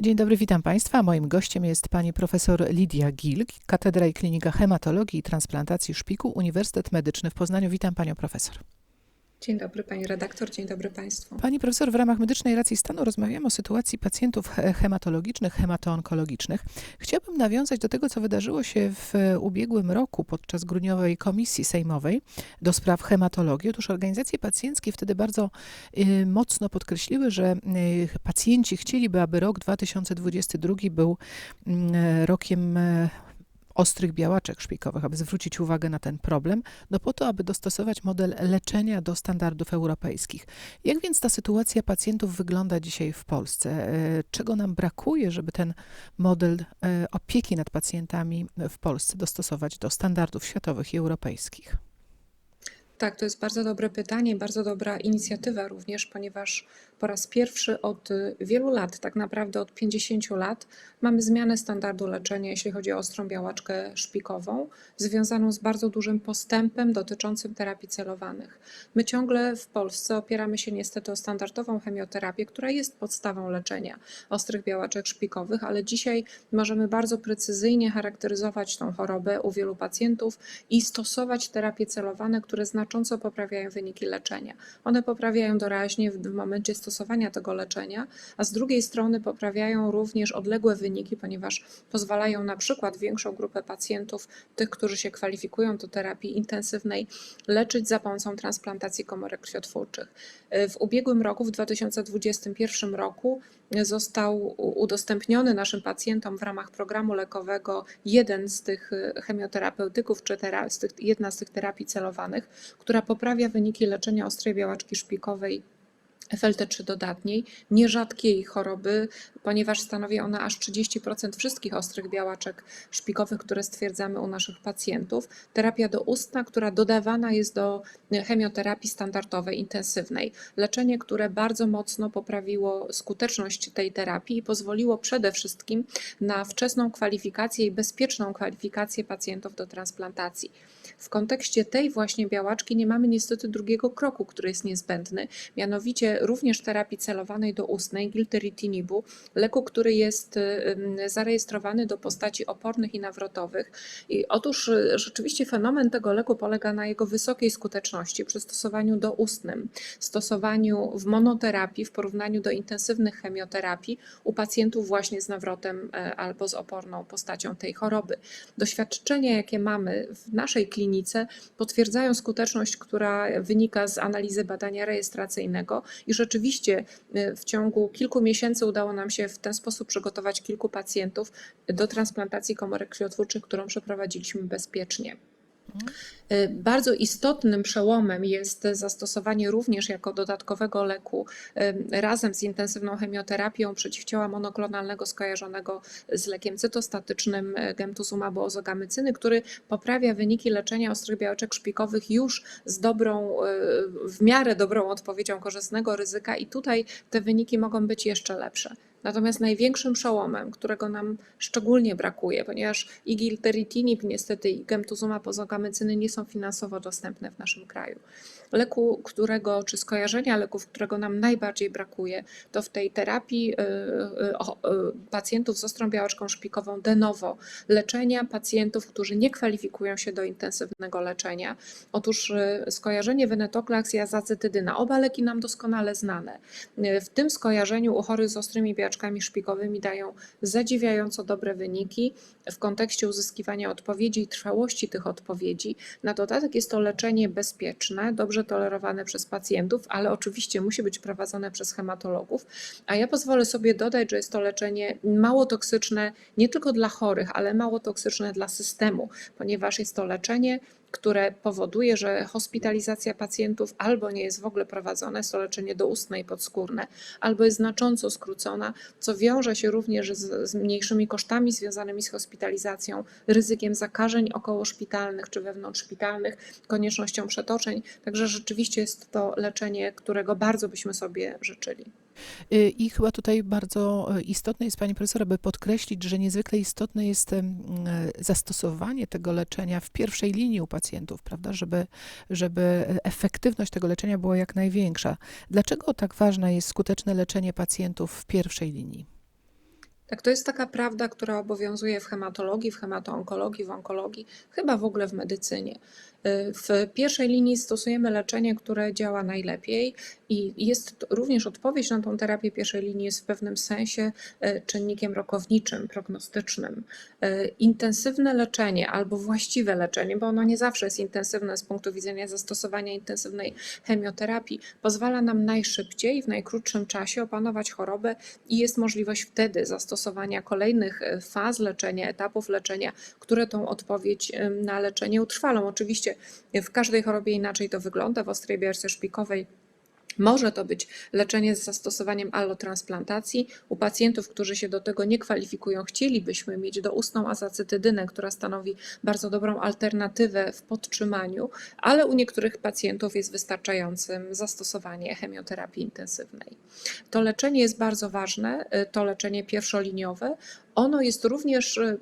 Dzień dobry, witam Państwa. Moim gościem jest pani profesor Lidia Gilk, Katedra i Klinika Hematologii i Transplantacji Szpiku, Uniwersytet Medyczny w Poznaniu. Witam panią profesor. Dzień dobry pani redaktor, dzień dobry państwu. Pani profesor, w ramach medycznej racji stanu rozmawiamy o sytuacji pacjentów he- hematologicznych, hematoonkologicznych. Chciałabym nawiązać do tego, co wydarzyło się w ubiegłym roku podczas grudniowej komisji sejmowej do spraw hematologii. Otóż organizacje pacjenckie wtedy bardzo y, mocno podkreśliły, że y, pacjenci chcieliby, aby rok 2022 był mm, rokiem y, ostrych białaczek szpikowych, aby zwrócić uwagę na ten problem, no po to, aby dostosować model leczenia do standardów europejskich. Jak więc ta sytuacja pacjentów wygląda dzisiaj w Polsce? E, Czego nam brakuje, żeby ten model e, opieki nad pacjentami w Polsce dostosować do standardów światowych i europejskich? Tak, to jest bardzo dobre pytanie, bardzo dobra inicjatywa również, ponieważ po raz pierwszy od y, wielu lat, tak naprawdę od 50 lat, mamy zmianę standardu leczenia, jeśli chodzi o ostrą białaczkę szpikową, związaną z bardzo dużym postępem dotyczącym terapii celowanych. My ciągle w Polsce opieramy się niestety o standardową chemioterapię, która jest podstawą leczenia ostrych białaczek szpikowych, ale dzisiaj możemy bardzo precyzyjnie charakteryzować tą chorobę u wielu pacjentów i stosować terapie celowane, które znacząco poprawiają wyniki leczenia. One poprawiają doraźnie w, momencie stosowania tego leczenia, a z drugiej strony poprawiają również odległe wyniki, ponieważ pozwalają na przykład większą grupę pacjentów, tych, którzy się kwalifikują do terapii intensywnej, leczyć za pomocą transplantacji komórek krwiotwórczych. W ubiegłym roku, w 2021 roku, został udostępniony naszym pacjentom w ramach programu lekowego jeden z tych chemioterapeutyków, czy z tych, jedna z tych terapii celowanych, która poprawia wyniki leczenia ostrej białaczki szpikowej FLT3 dodatniej, nierzadkiej choroby, ponieważ stanowi ona aż 30% wszystkich ostrych białaczek szpikowych, które stwierdzamy u naszych pacjentów. Terapia doustna, która dodawana jest do chemioterapii standardowej, intensywnej. Leczenie, które bardzo mocno poprawiło skuteczność tej terapii i pozwoliło przede wszystkim na wczesną kwalifikację i bezpieczną kwalifikację pacjentów do transplantacji. W kontekście tej właśnie białaczki nie mamy niestety drugiego kroku, który jest niezbędny, mianowicie również terapii celowanej do ustnej, gilteritinibu, leku, który jest zarejestrowany do postaci opornych i nawrotowych. I otóż y, rzeczywiście fenomen tego leku polega na jego wysokiej skuteczności przy stosowaniu doustnym, stosowaniu w monoterapii w porównaniu do intensywnych chemioterapii u pacjentów właśnie z nawrotem e, albo z oporną postacią tej choroby. Doświadczenia, jakie mamy w naszej klinice, potwierdzają skuteczność, która wynika z analizy badania rejestracyjnego i rzeczywiście y, w ciągu kilku miesięcy udało nam się w ten sposób przygotować kilku pacjentów do transplantacji komórek krwiotwórczych, którą przeprowadziliśmy bezpiecznie. Y, Bardzo istotnym przełomem jest zastosowanie również jako dodatkowego leku y, razem z intensywną chemioterapią przeciwciała monoklonalnego skojarzonego z lekiem cytostatycznym y, gemtuzumabu ozogamycyny, który poprawia wyniki leczenia ostrych białeczek szpikowych już z dobrą, w miarę dobrą odpowiedzią korzystnego ryzyka i tutaj te wyniki mogą być jeszcze lepsze. Natomiast największym przełomem, którego nam szczególnie brakuje, ponieważ i gilteritinib niestety i gemtuzumab ozogamycyny nie są finansowo dostępne w naszym kraju. Leku, którego, czy skojarzenia leków, którego nam najbardziej brakuje, to w tej terapii y, y, y, pacjentów z ostrą białaczką szpikową de novo, leczenia pacjentów, którzy nie kwalifikują się do intensywnego leczenia. Otóż skojarzenie venetoclax i azacytydyna, oba leki nam doskonale znane. W tym skojarzeniu u chorych z ostrymi białaczkami szpikowymi dają zadziwiająco dobre wyniki w kontekście uzyskiwania odpowiedzi i trwałości tych odpowiedzi. Na dodatek jest to leczenie bezpieczne, dobrze tolerowane przez pacjentów, ale oczywiście musi być prowadzone przez hematologów. A ja pozwolę sobie dodać, że jest to leczenie mało toksyczne nie tylko dla chorych, ale mało toksyczne dla systemu, ponieważ jest to leczenie, które powoduje, że hospitalizacja pacjentów albo nie jest w ogóle prowadzona, jest to leczenie doustne i podskórne, albo jest znacząco skrócona, co wiąże się również z, z mniejszymi kosztami związanymi z hospitalizacją, ryzykiem zakażeń okołoszpitalnych czy wewnątrzszpitalnych, koniecznością przetoczeń. Także rzeczywiście jest to leczenie, którego bardzo byśmy sobie życzyli. Y, I chyba tutaj bardzo e, istotne jest, pani profesor, aby podkreślić, że niezwykle istotne jest e, zastosowanie tego leczenia w pierwszej linii u pacjentów, prawda, żeby, żeby efektywność tego leczenia była jak największa. Dlaczego tak ważne jest skuteczne leczenie pacjentów w pierwszej linii? Tak, to jest taka prawda, która obowiązuje w hematologii, w hematoonkologii, w onkologii, chyba w ogóle w medycynie. Y, W pierwszej linii stosujemy leczenie, które działa najlepiej i jest również odpowiedź na tą terapię pierwszej linii jest w pewnym sensie y, czynnikiem rokowniczym, prognostycznym. Y, Intensywne leczenie albo właściwe leczenie, bo ono nie zawsze jest intensywne z punktu widzenia zastosowania intensywnej chemioterapii, pozwala nam najszybciej, w najkrótszym czasie opanować chorobę i jest możliwość wtedy zastosowania kolejnych e, faz leczenia, etapów leczenia, które tą odpowiedź em, na leczenie utrwalą. Oczywiście w każdej chorobie inaczej to wygląda. W ostrej biarce szpikowej może to być leczenie z zastosowaniem allotransplantacji. U pacjentów, którzy się do tego nie kwalifikują, chcielibyśmy mieć doustną azacytydynę, która stanowi bardzo dobrą alternatywę w podtrzymaniu, ale u niektórych pacjentów jest wystarczającym zastosowanie chemioterapii intensywnej. To leczenie jest bardzo ważne, y, to leczenie pierwszoliniowe. Ono jest również, y,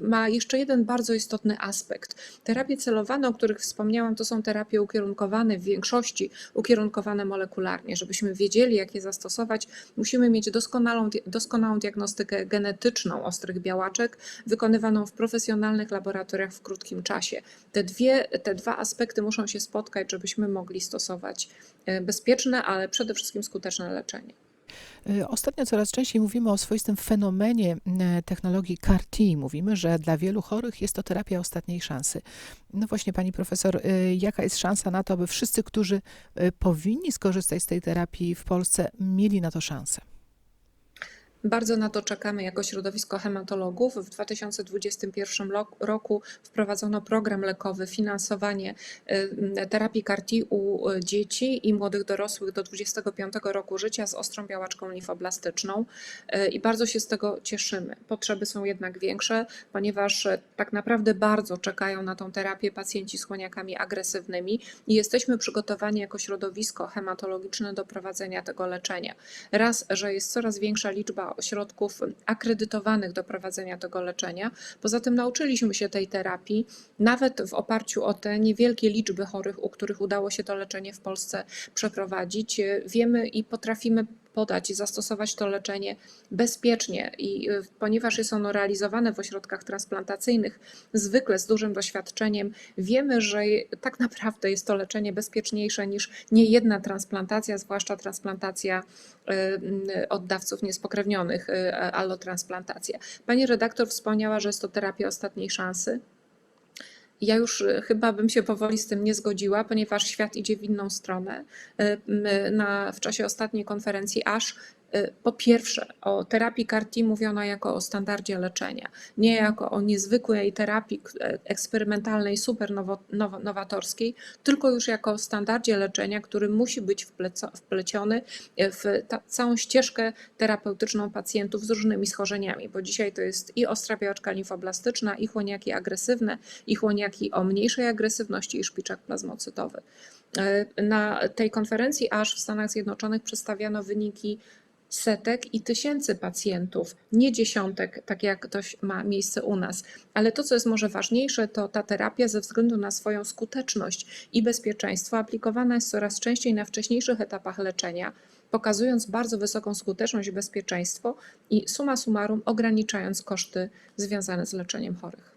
ma jeszcze jeden bardzo istotny aspekt. Terapie celowane, o których wspomniałam, to są terapie ukierunkowane w większości ukierunkowane molekularnie. Żebyśmy wiedzieli, jak je zastosować, musimy mieć doskonałą, doskonałą diagnostykę genetyczną ostrych białaczek, wykonywaną w profesjonalnych laboratoriach w krótkim czasie. Te, dwie, te dwa aspekty muszą się spotkać, żebyśmy mogli stosować y, bezpieczne, ale przede wszystkim skuteczne leczenie. Y, Ostatnio coraz częściej mówimy o swoistym fenomenie m, technologii CAR-T. Mówimy, że dla wielu chorych jest to terapia ostatniej szansy. No właśnie, pani profesor, y, jaka jest szansa na to, aby wszyscy, którzy y, powinni skorzystać z tej terapii w Polsce, mieli na to szansę? Bardzo na to czekamy jako środowisko hematologów. W 2021 lo- roku wprowadzono program lekowy, finansowanie y, terapii CAR-T u y, dzieci i młodych dorosłych do 25 roku życia z ostrą białaczką limfoblastyczną Y, i bardzo się z tego cieszymy. Potrzeby są jednak większe, ponieważ y, tak naprawdę bardzo czekają na tą terapię pacjenci z chłoniakami agresywnymi i jesteśmy przygotowani jako środowisko hematologiczne do prowadzenia tego leczenia. Raz, że jest coraz większa liczba ośrodków akredytowanych do prowadzenia tego leczenia. Poza tym nauczyliśmy się tej terapii, nawet w oparciu o te niewielkie liczby chorych, u których udało się to leczenie w Polsce przeprowadzić. Wiemy i potrafimy podać i zastosować to leczenie bezpiecznie i y, ponieważ jest ono realizowane w ośrodkach transplantacyjnych, zwykle z dużym doświadczeniem, wiemy, że tak naprawdę jest to leczenie bezpieczniejsze niż niejedna transplantacja, zwłaszcza transplantacja y, y, oddawców niespokrewnionych, allotransplantacja. Pani redaktor wspomniała, że jest to terapia ostatniej szansy. Ja już y, chyba bym się powoli z tym nie zgodziła, ponieważ świat idzie w inną stronę. Y, my Na, w czasie ostatniej konferencji y, po pierwsze o terapii CAR-T mówiono jako o standardzie leczenia, nie jako o niezwykłej terapii e, eksperymentalnej, super nowo, nowatorskiej, tylko już jako o standardzie leczenia, który musi być wpleciony w ta, całą ścieżkę terapeutyczną pacjentów z różnymi schorzeniami, bo dzisiaj to jest i ostra białaczka limfoblastyczna, i chłoniaki agresywne, i chłoniaki o mniejszej agresywności, i szpiczak plazmocytowy. E, Na tej konferencji aż w Stanach Zjednoczonych przedstawiano wyniki setek i tysięcy pacjentów, nie dziesiątek, tak jak to ma miejsce u nas. Ale to, co jest może ważniejsze, to ta terapia ze względu na swoją skuteczność i bezpieczeństwo aplikowana jest coraz częściej na wcześniejszych etapach leczenia, pokazując bardzo wysoką skuteczność i bezpieczeństwo i summa summarum ograniczając koszty związane z leczeniem chorych.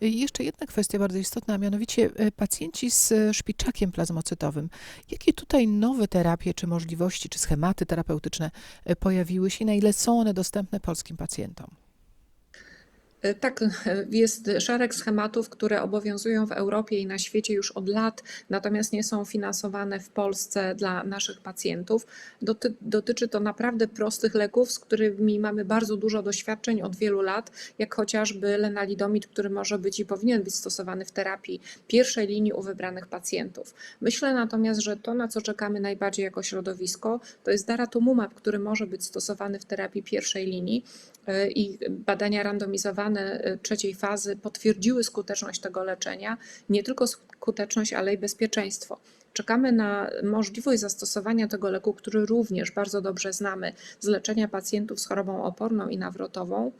Jeszcze jedna kwestia bardzo istotna, a mianowicie y, pacjenci z y, szpiczakiem plazmocytowym. Jakie tutaj nowe terapie, czy możliwości, czy schematy terapeutyczne y, pojawiły się i na ile są one dostępne polskim pacjentom? E, Tak, jest szereg schematów, które obowiązują w Europie i na świecie już od lat, natomiast nie są finansowane w Polsce dla naszych pacjentów. Doty, dotyczy to naprawdę prostych leków, z którymi mamy bardzo dużo doświadczeń od wielu lat, jak chociażby lenalidomid, który może być i powinien być stosowany w terapii pierwszej linii u wybranych pacjentów. Myślę natomiast, że to, na co czekamy najbardziej jako środowisko, to jest daratumumab, który może być stosowany w terapii pierwszej linii e, i badania randomizowane e, trzeciej fazy potwierdziły skuteczność tego leczenia, nie tylko skuteczność, ale i bezpieczeństwo. Czekamy na możliwość zastosowania tego leku, który również bardzo dobrze znamy z leczenia pacjentów z chorobą oporną i nawrotową,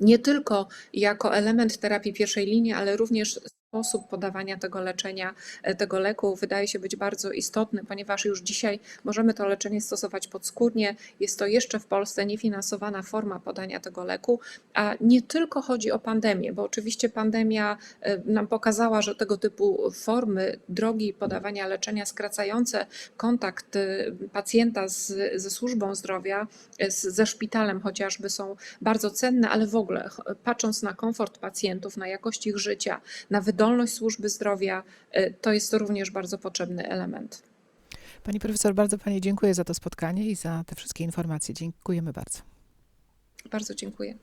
nie tylko jako element terapii pierwszej linii, ale również Sposób podawania tego leczenia, e, tego leku wydaje się być bardzo istotny, ponieważ już dzisiaj możemy to leczenie stosować podskórnie. Jest to jeszcze w Polsce niefinansowana forma podania tego leku, a nie tylko chodzi o pandemię, bo oczywiście pandemia e, nam pokazała, że tego typu formy, drogi podawania leczenia skracające kontakt e, pacjenta z, ze służbą zdrowia, z, ze szpitalem chociażby są bardzo cenne, ale w ogóle patrząc na komfort pacjentów, na jakość ich życia, na wydolność służby zdrowia, e, to jest to również bardzo potrzebny element. Pani profesor, bardzo Pani dziękuję za to spotkanie i za te wszystkie informacje. Dziękujemy bardzo. Bardzo dziękuję.